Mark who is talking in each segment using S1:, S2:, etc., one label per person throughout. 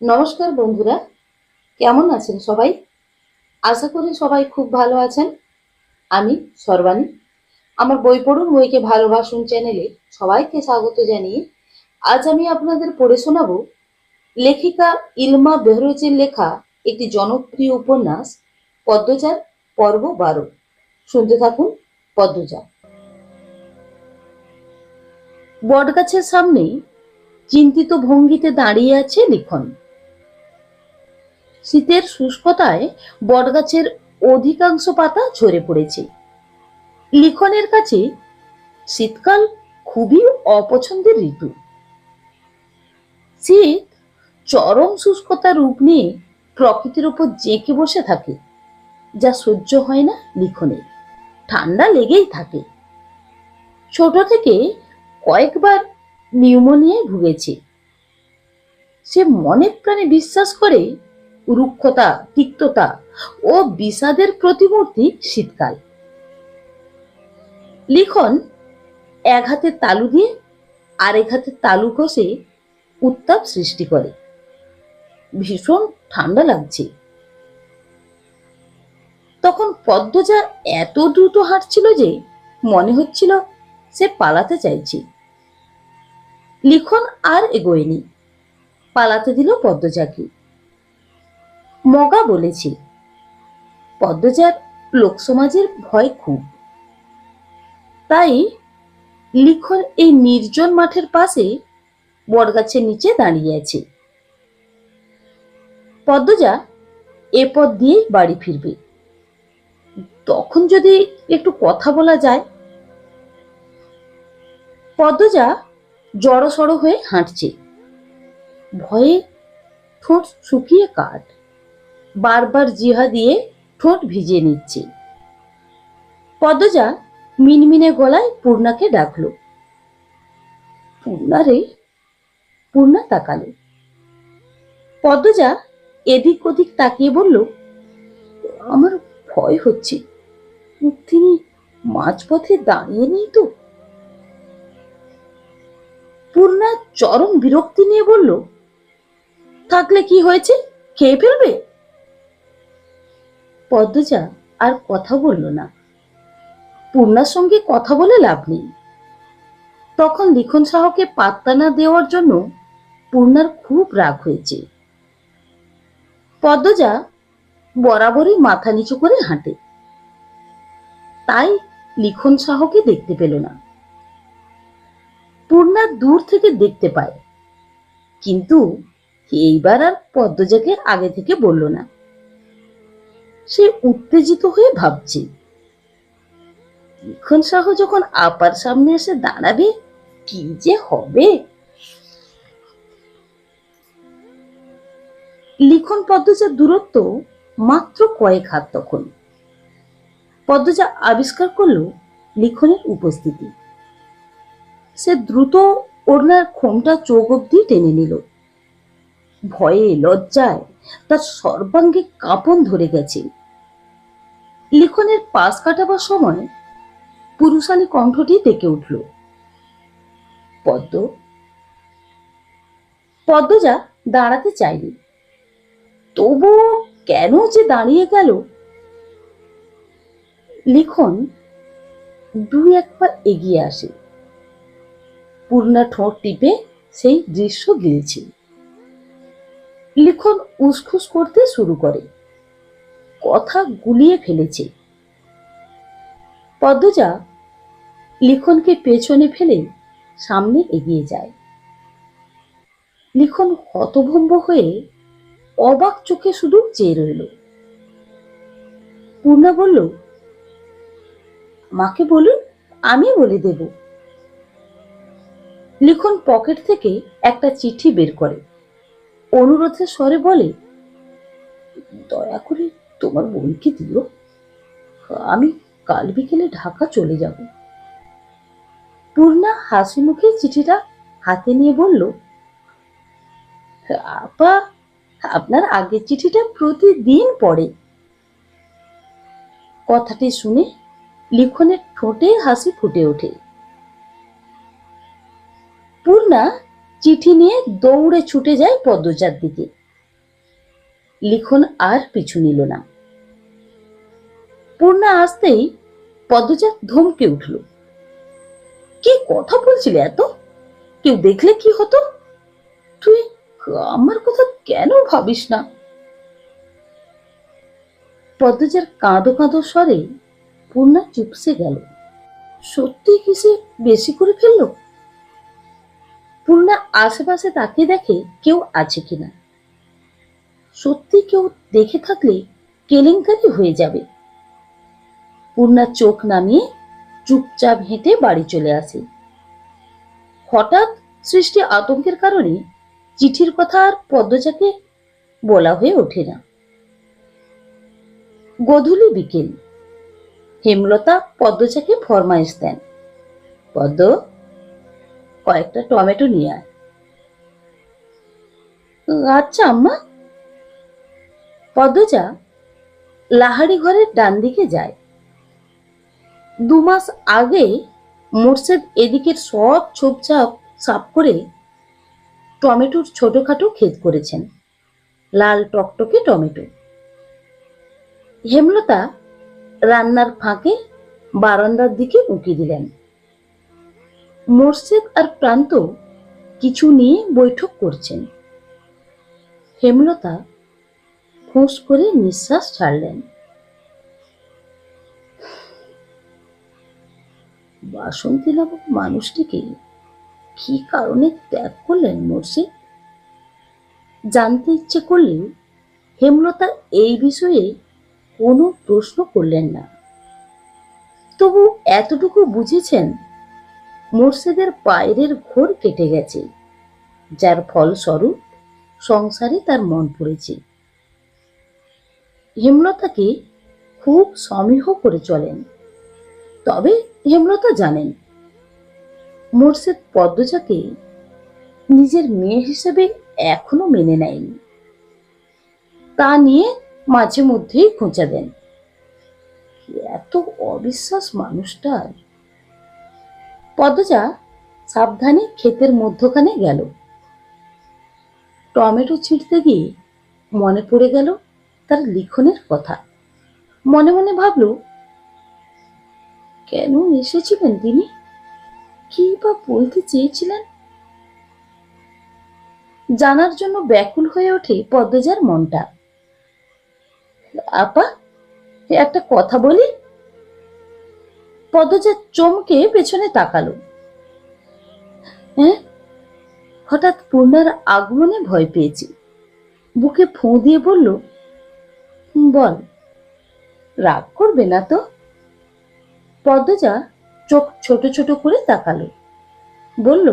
S1: নমস্কার বন্ধুরা, কেমন আছেন সবাই? আশা করি সবাই খুব ভালো আছেন। আমি সর্বাণী। আমার বই পড়ুন, বইকে ভালোবাসুন চ্যানেলে সবাইকে স্বাগত জানিয়ে আজ আমি আপনাদের পড়ে শোনাবো লেখিকা ইলমা বেহরোজের লেখা একটি জনপ্রিয় উপন্যাস পদ্মচার পর্ব বারো। শুনতে থাকুন পদ্মচার বটগাছের সামনেই চিন্তিত ভঙ্গিতে দাঁড়িয়ে আছে লিখন। শীতের শুষ্কতায় বটগাছের অধিকাংশ পাতা ঝরে পড়েছে। লিখনের কাছে শীতকাল খুবই অপছন্দের ঋতু। শীত চরম শুষ্কতা রূপ নিয়ে প্রকৃতির ওপর জেঁকে বসে থাকে, যা সহ্য হয় না লিখনের ঠান্ডা লেগেই থাকে। ছোট থেকে কয়েকবার নিউমোনিয়ায় ভুগেছে। সে মনে প্রাণে বিশ্বাস করে রুক্ষতা, তিক্ততা ও বিষাদের প্রতিমূর্তি শীতকাল। লিখন এক হাতে তালু দিয়ে আরেক হাতে তালু ঘষে উত্তাপ সৃষ্টি করে। ভীষণ ঠান্ডা লাগছে। তখন পদ্মজা এত দ্রুত হাঁটছিল যে মনে হচ্ছিল সে পালাতে চাইছে। লিখন আর এগোয়নি। পালাতে দিল পদ্মজাকে। মগা বলেছে পদ্মজার লোকসমাজের ভয় খুব। তাই লিখন এই নির্জন মাঠের পাশে বটগাছের নিচে দাঁড়িয়ে আছে। পদ্মজা এ পথ দিয়েই বাড়ি ফিরবে। তখন যদি একটু কথা বলা যায়। পদ্মজা জড়সড় হয়ে হাঁটছে। ভয়ে ঠোঁট শুকিয়ে কাট বারবার জিহা দিয়ে ঠোঁট ভিজিয়ে নিচ্ছে। পদ্মজা মিনমিনে গলায় পূর্ণাকে ডাকলো। পূর্ণা রে, পূর্ণা তাকালো। পদ্মজা এদিক ওদিক তাকিয়ে বলল, আমার ভয় হচ্ছে। তিনি মাঝপথে দাঁড়িয়ে নেই তো? পূর্ণা চরম বিরক্তি নিয়ে বলল, থাকলে কি হয়েছে? খেয়ে ফেলবে? পদ্মজা আর কথা বলল না। পূর্ণার সঙ্গে কথা বলে লাভ নেই। তখন লিখন সাহকে পাত্তা না দেওয়ার জন্য পূর্ণার খুব রাগ হয়েছে। পদ্মজা বরাবরই মাথা নিচু করে হাঁটে। তাই লিখন সাহকে দেখতে পেল না। পূর্ণা দূর থেকে দেখতে পায়। কিন্তু এইবার আর পদ্মজাকে আগে থেকে বলল না। সে উত্তেজিত হয়ে ভাবছে। লিখন সাহ যখন আপার সামনে এসে দাঁড়াবে, কি যে হবে? লিখন পদ্মজার দূরত্ব মাত্র কয়েক হাত তখন। পদ্মজা আবিষ্কার করল লিখনের উপস্থিতি। সে দ্রুত ওড়নার খোমটা চোখ অব্দি টেনে নিল। ভয়ে লজ্জায় তার সর্বাঙ্গে কাঁপন ধরে গেছে। লিখনের পাশ কাটাবার সময় পুরুষালী কণ্ঠটি ডেকে উঠল। পদ্ম। পদ্মজা দাঁড়াতে চাইনি। তবু কেন যে দাঁড়িয়ে গেল? লিখন দুই একবার এগিয়ে আসে। পূর্ণা ঠোঁট টিপে সেই দৃশ্য গিলছে। লিখন উসখুস করতে শুরু করে। কথা গুলিয়ে ফেলেছে। পদ্মজা লিখনকে পেছনে ফেলে সামনে এগিয়ে যায়। লিখন হতভম্ব হয়ে অবাক চোখে শুধু চেয়ে রইল। পূর্ণা বলল, মাকে বলুন, আমি বলে দেব। লিখন পকেট থেকে একটা চিঠি বের করে। অনুরোধের স্বরে বলে, দয়া করে তোমার বোনকে দিও। আমি কাল বিকেলে ঢাকা চলে যাব। পূর্ণা হাসি মুখে চিঠিটা হাতে নিয়ে বলল, আপা, আপনার আগের চিঠিটা প্রতিদিন পড়ে। কথাটি শুনে লিখনের ঠোঁটে হাসি ফুটে ওঠে। পূর্ণা চিঠি নিয়ে দৌড়ে ছুটে যায় পদ্মচার দিকে। লিখন আর পিছু নিল না। পূর্ণা আসতেই পদ্মজা ধমকে উঠল, কি কথা বলছিলে এত? কেউ দেখলে কি হতো? তুই আমার কথা কেন ভাবিস না? পদ্মজার কাঁদো কাঁদো স্বরে পূর্ণা চুপসে গেল, সত্যি কি সে বেশি করে ফেলল? পূর্ণা আশেপাশে তাকিয়ে দেখে কেউ আছে কিনা। সত্যি কেউ দেখে থাকলে কেলেঙ্কারি হয়ে যাবে। পূর্ণা চোখ নামিয়ে চুপচাপ হেঁটে বাড়ি চলে আসে। হঠাৎ সৃষ্টি আতঙ্কের কারণে চিঠির কথা আর পদ্মজাকে বলা হয়ে ওঠে না। গধূলি বিকেল। হেমলতা পদ্মজাকে ফরমাইশ দেন। পদ্ম, কয়েকটা টমেটো নিয়ে আয়। আচ্ছা আম্মা। পদ্মজা লাহারি ঘরের ডান দিকে যায়। দু মাস আগে মোর্শেদ এদিকের সব ছোপছাপ সাফ করে টমেটোর ছোটখাটো ক্ষেত করেছেন। লাল টকটকে টমেটো। হেমলতা রান্নার ফাঁকে বারান্দার দিকে উঁকি দিলেন। মোর্শেদ আর প্রান্ত কিছু নিয়ে বৈঠক করছেন। হেমলতা ফোঁস করে নিঃশ্বাস ছাড়লেন। বাসন্তী নামক মানুষটিকে কি কারণে ত্যাগ করলেন মুর্শিদ জানতে ইচ্ছে করলেও হেমলতা এই বিষয়ে কোনো প্রশ্ন করলেন না। তবু এতটুকু বুঝেছেন মোর্শেদের বাইরের ঘোর কেটে গেছে, যার ফলস্বরূপ সংসারে তার মন পড়েছে। হেমলতাকে খুব সমীহ করে চলেন। তবে হেমলতা জানেন, মোর্শেদ পদ্মজাকে নিজের মেয়ে হিসেবে এখনও মেনে নেয়নি। তা নিয়ে মাঝে মধ্যেই খোঁচা দেন। এত অবিশ্বাস মানুষটার। পদ্মজা সাবধানে ক্ষেতের মধ্যখানে গেল। টমেটো ছিঁড়তে গিয়ে মনে পড়ে গেল তার লিখনের কথা। মনে মনে ভাবলো, কেন এসেছিলেন তিনি? কি বা বলতে চেয়েছিলেন? জানার জন্য ব্যাকুল হয়ে ওঠে পদ্মজার মনটা। আপা, একটা কথা বলি? পদ্মজা চমকে পেছনে তাকালো। হ্যাঁ? হঠাৎ পূর্ণার আগমনে ভয় পেয়েছি। বুকে ফোঁ দিয়ে বলল বল। রাগ করবে না তো? পদ্মজা চোখ ছোট ছোট করে তাকালো। বলল,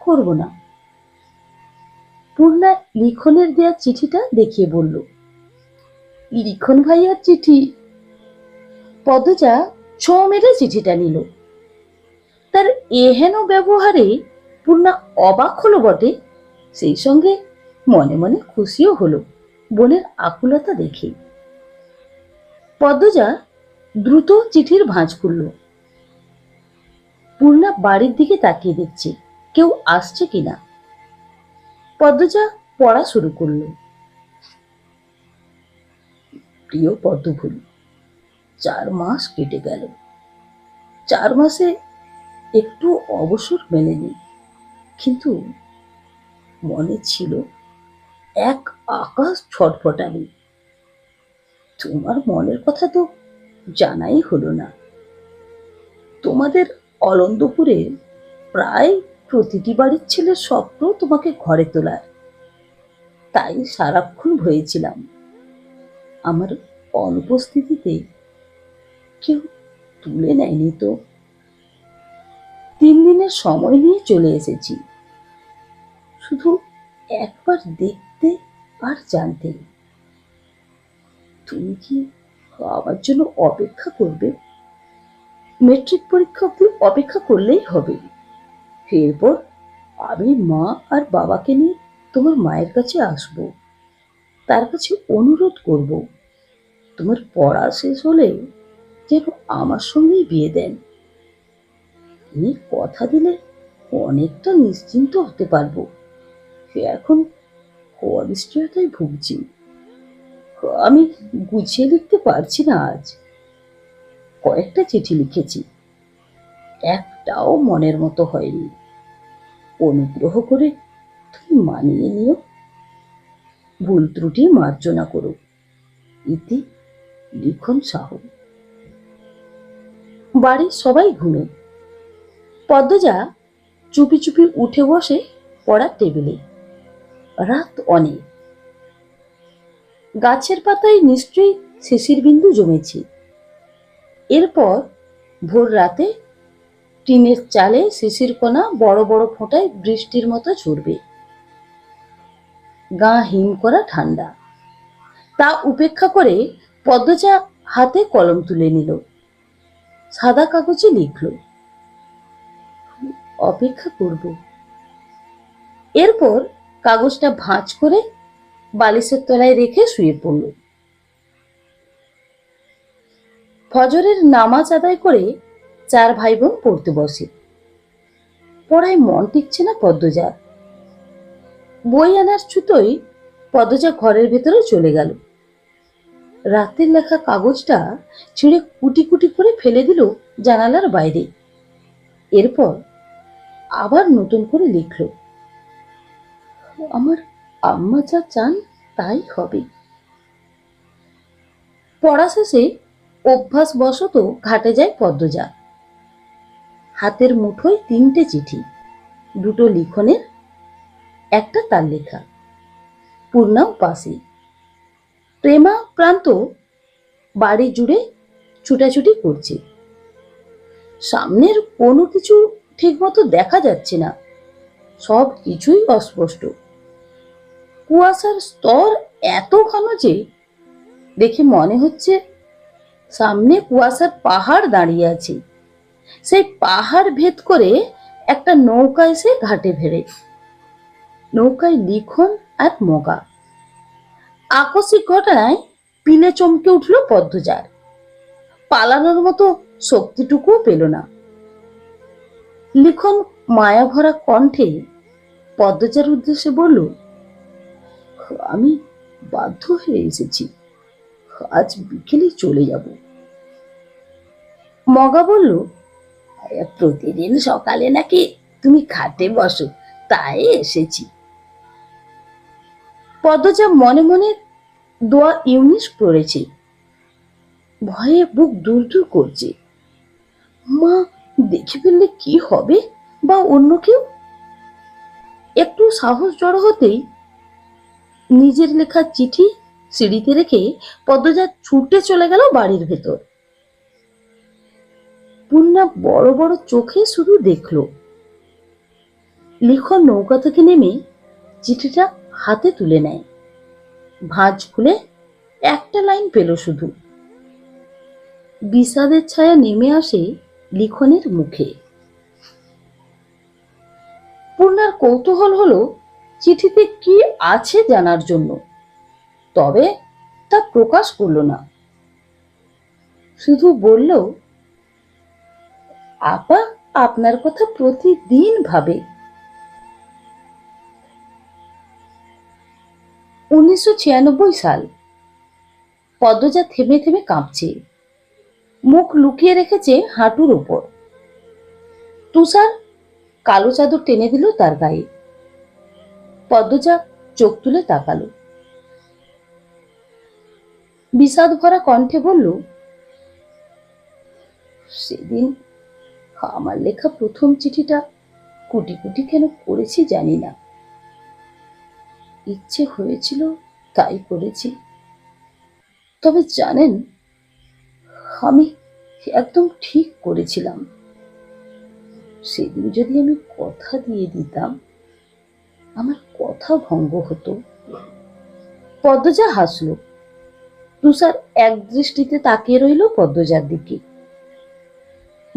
S1: করব না। পূর্ণা লিখনের দেয়া চিঠিটা দেখিয়ে বলল, লিখন ভাইয়ার চিঠি। পদ্মজা ছো মেরে চিঠিটা নিল। তার এহেন ব্যবহারে পূর্ণা অবাক হলো বটে, সেই সঙ্গে মনে মনে খুশিও হলো। বোনের আকুলতা দেখে। পদ্মজা দ্রুত চিঠির ভাঁজ করল। পূর্ণা বাড়ির দিকে তাকিয়ে দেখছে, কেউ আসছে কিনা। পদ্মজা পড়া শুরু করল। প্রিয় পদ্মফুল, চার মাস কেটে গেল। চার মাসে একটু অবসর মেলেনি, কিন্তু মনে ছিল এক আকাশ ছটফটানি। তোমার মনের কথা তো জানাই হলো না। তোমাদের অলন্দপুরে প্রায় প্রতিটি বাড়ির ছেলের স্বপ্ন তোমাকে ঘরে তোলার। তাই সারাক্ষণ ভয়েছিলাম। আমার অনুপস্থিতিতে কেউ তুলে নেয়নি তো। তিন দিনের সময় নিয়ে চলে এসেছি। শুধু একবার দেখতে আর জানতে। তুমি কি আমার জন্য অপেক্ষা করবে? মেট্রিক পরীক্ষা অব্দি অপেক্ষা করলেই হবে। এরপর আমি মা আর বাবাকে নিয়ে তোমার মায়ের কাছে আসব। তার কাছে অনুরোধ করব, তোমার পড়া শেষ হলে যেন আমার সঙ্গেই বিয়ে দেন। তিনি কথা দিলে অনেকটা নিশ্চিন্ত হতে পারব। সে এখন
S2: অনিশ্চয়তায় ভুগছি। আমি গুছিয়ে লিখতে পারছি না আজ। কয়েকটা চিঠি লিখেছি। একটাও মনের মতো হয়নি। অনুগ্রহ করে তুমি মানিয়ে নিও। ভুল ত্রুটি মার্জনা করো ইতি লিখন সাহু। বাড়ির সবাই ঘুমে। পদ্মজা চুপি চুপি উঠে বসে পড়ার টেবিলে। রাত অনেক। গাছের পাতায় নিশ্চয়ই শিশির বিন্দু জমেছে। এরপর ভোর রাতে টিনের চালে শিশির কণা বড় বড় ফোঁটায় বৃষ্টির মতো ঝরবে। গা হিম করা ঠান্ডা। তা উপেক্ষা করে পদ্মজা হাতে কলম তুলে নিল। সাদা কাগজে লিখল, অপেক্ষা করব। এরপর কাগজটা ভাঁজ করে বালিশের তলায় রেখে শুয়ে পড়ল। ফজরের নামাজ আদায় করে চার ভাই বোন পড়তে বসে। পড়ায় মন টিকছে না পদ্মজার বই আনার ছুতোই পদ্মজা ঘরের ভেতরে চলে গেল। রাতের লেখা কাগজটা ছিঁড়ে কুটি কুটি করে ফেলে দিল জানালার বাইরে। এরপর আবার নতুন করে লিখল। আমার আম্মা যা চান তাই হবে। পড়া শেষে অভ্যাস অভ্যাসবশত ঘাটে যায় পদ্মজা। হাতের মুঠোয় তিনটে চিঠি, দুটো লিখনের, একটা তার লেখা। পূর্ণাও পাশে প্রেমা প্রান্ত বাড়ি জুড়ে ছুটাছুটি করছে। সামনের কোনো কিছু ঠিকমতো দেখা যাচ্ছে না। সব কিছুই অস্পষ্ট। কুয়াশার স্তর এত ঘন যে দেখে মনে হচ্ছে সামনে কুয়াশার পাহাড় দাঁড়িয়ে আছে। সেই পাহাড় ভেদ করে একটা নৌকা এসে ঘাটে ভেড়ে নৌকায় লিখন আর মগা। আকস্মিক ঘটনায় পিলে চমকে উঠল পদ্মজার। পালানোর মতো শক্তিটুকুও পেল না। লিখন মায়াভরা কণ্ঠে পদ্মজার উদ্দেশ্যে বলল আমি বাধ্য হয়ে এসেছি। আজ বিকেলে চলে যাব। মগা বলল প্রতিদিন সকালে নাকি তুমি খাটে বসো, তাই এসেছি। পদ্মজা মনে মনে দোয়া ইউনিশ পড়েছে। ভয়ে বুক দূর দূর করছে। মা, দেখে ফেললে কি হবে? বা অন্য কেউ? একটু সাহস জড়ো হতেই নিজের লেখা চিঠি সিঁড়িতে রেখে পদ্মজা ছুটে চলে গেল বাড়ির ভেতর। পূর্ণা বড় বড় চোখে শুধু দেখল। লিখন নৌকা থেকে নেমে চিঠিটা হাতে তুলে নেয়। ভাঁজ খুলে একটা লাইন পেল শুধু। বিষাদের ছায়া নেমে আসে লিখনের মুখে। পূর্ণার কৌতূহল হলো চিঠিতে কি আছে জানার জন্য? তবে তা প্রকাশ করল না। শুধু বলল, আপা আপনার কথা প্রতিদিন ভাবে। উনিশশো ছিয়ানব্বই সাল। পদ্মজা থেমে থেমে কাঁপছে। মুখ লুকিয়ে রেখেছে হাঁটুর ওপর তুষার কালো চাদর টেনে দিল তার গায়ে। পদ্মজা চোখ তুলে তাকালো। বিষাদ ভরা কণ্ঠে বলল, সেদিন আমার লেখা প্রথম চিঠিটা কুটি কুটি কেন করেছি জানি না। ইচ্ছে হয়েছিল তাই করেছি তবে জানেন, আমি একদম ঠিক করেছিলাম। সেদিন যদি আমি কথা দিয়ে দিতাম আমার কথা ভঙ্গ হতো। পদ্মজা হাসলো। তুষার এক দৃষ্টিতে তাকিয়ে রইল পদ্মজার দিকে।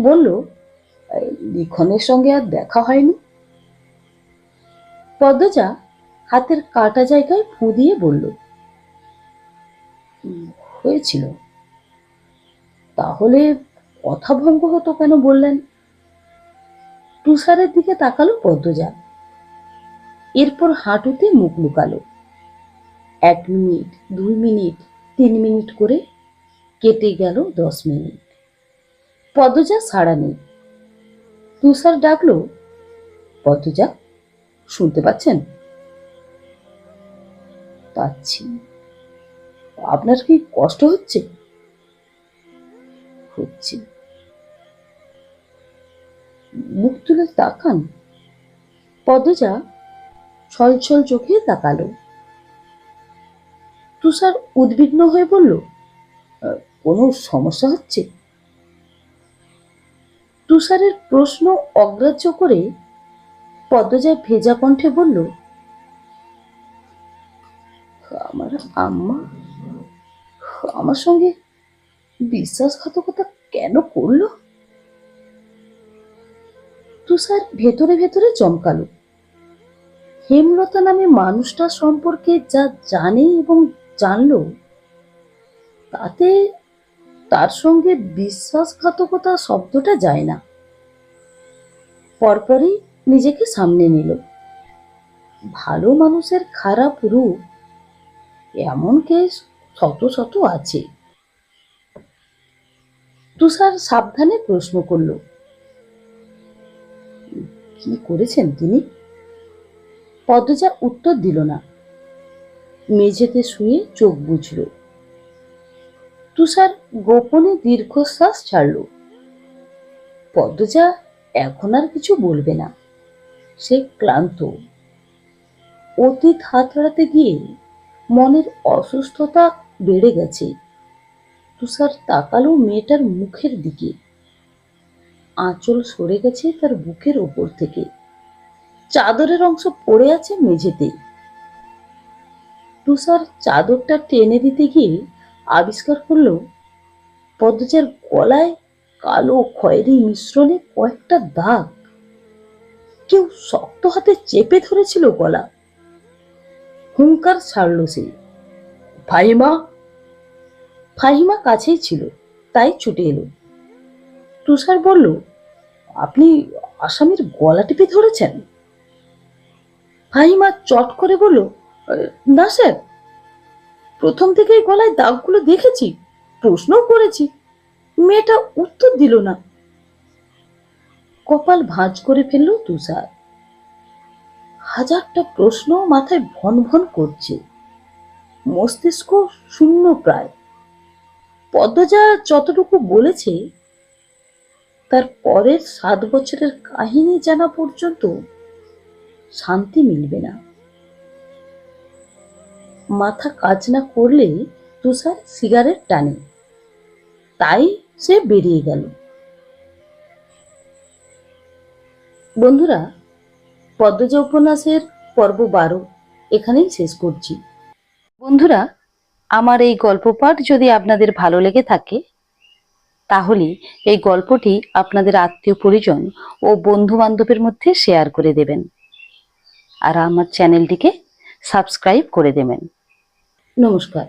S2: বলল লিখনের সঙ্গে আর দেখা হয়নি? পদ্মজা হাতের কাটা জায়গায় ফু দিয়ে বলল হয়েছিল। তাহলে কথা ভঙ্গ হতো কেন বললেন? তুষারের দিকে তাকালো পদ্মজা। এরপর হাঁটুতে মুখ লুকালো। এক মিনিট, দুই মিনিট, তিন মিনিট করে কেটে গেল দশ মিনিট। পদজা সাড়া নেই। তুষার ডাকলো পদজা শুনতে পাচ্ছেন? পাচ্ছি। আপনার কি কষ্ট হচ্ছে? হচ্ছে। মুখ তুলে তাকান। পদজা ছলছল চোখে তাকালো। তুষার উদ্বিগ্ন হয়ে বলল "আহ, কোনো সমস্যা হচ্ছে? তুষারের প্রশ্ন অগ্রাহ্য করে পদ্মজা ভেজা কণ্ঠে বলল আমার আম্মা আমার সঙ্গে বিশ্বাসঘাতকতা কেন করল? তুষার ভেতরে ভেতরে চমকালো। হেমলতা নামে মানুষটা সম্পর্কে যা জানে এবং জানলো, তাতে তার সঙ্গে বিশ্বাসঘাতকতা শব্দটা যায় না। পরপরই নিজেকে সামনে নিল। ভালো মানুষের খারাপ রূপ এমন কেস শত শত আছে। তুষার সাবধানে প্রশ্ন করল, কি করেছেন তিনি? পদ্মজা উত্তর দিল না। মেঝেতে শুয়ে চোখ বুঝল তুষার গোপনে দীর্ঘশ্বাস ছাড়ল। পদ্মজা এখন আর কিছু বলবে না। সে ক্লান্ত। অতীত হাতড়াতে গিয়ে মনের অসুস্থতা বেড়ে গেছে। তুষার তাকালো মেয়েটার মুখের দিকে। আঁচল সরে গেছে তার বুকের ওপর থেকে। চাদরের অংশ পড়ে আছে মেঝেতে তুষার চাদরটা টেনে দিতে গিয়ে আবিষ্কার করল, পদ্মজার গলায় কালো খয়েরি মিশ্রণে কয়েকটা দাগ। কেউ শক্ত হাতে চেপে ধরেছিল গলা। হুঙ্কার ছাড়ল সে। ফাহিমা? ফাহিমা কাছেই ছিল, তাই ছুটে এলো। তুষার বলল, আপনি আসামির গলা টিপে ধরেছেন? ফাহিমা চট করে বলল না স্যার। প্রথম থেকেই গলায় দাগগুলো দেখেছি, প্রশ্নও করেছি। মেয়েটা উত্তর দিল না। কপাল ভাঁজ করে ফেলল তুষার। হাজারটা প্রশ্ন মাথায় ভন ভন করছে। মস্তিষ্ক শূন্য প্রায়। পদ্মজা যতটুকু বলেছে, তার পরের সাত বছরের কাহিনী জানা পর্যন্ত শান্তি মিলবে না। মাথা কাজ না করলে তুষার সিগারেট টানে। তাই সে বেরিয়ে গেল। বন্ধুরা পদ্মজা উপন্যাসের পর্ব বারো, এখানেই শেষ করছি। বন্ধুরা, আমার এই গল্প পাঠ যদি আপনাদের ভালো লেগে থাকে, তাহলে এই গল্পটি আপনাদের আত্মীয় পরিজন ও বন্ধু বান্ধবের মধ্যে শেয়ার করে দেবেন। আর আমার চ্যানেলটিকে সাবস্ক্রাইব করে দেবেন। নমস্কার।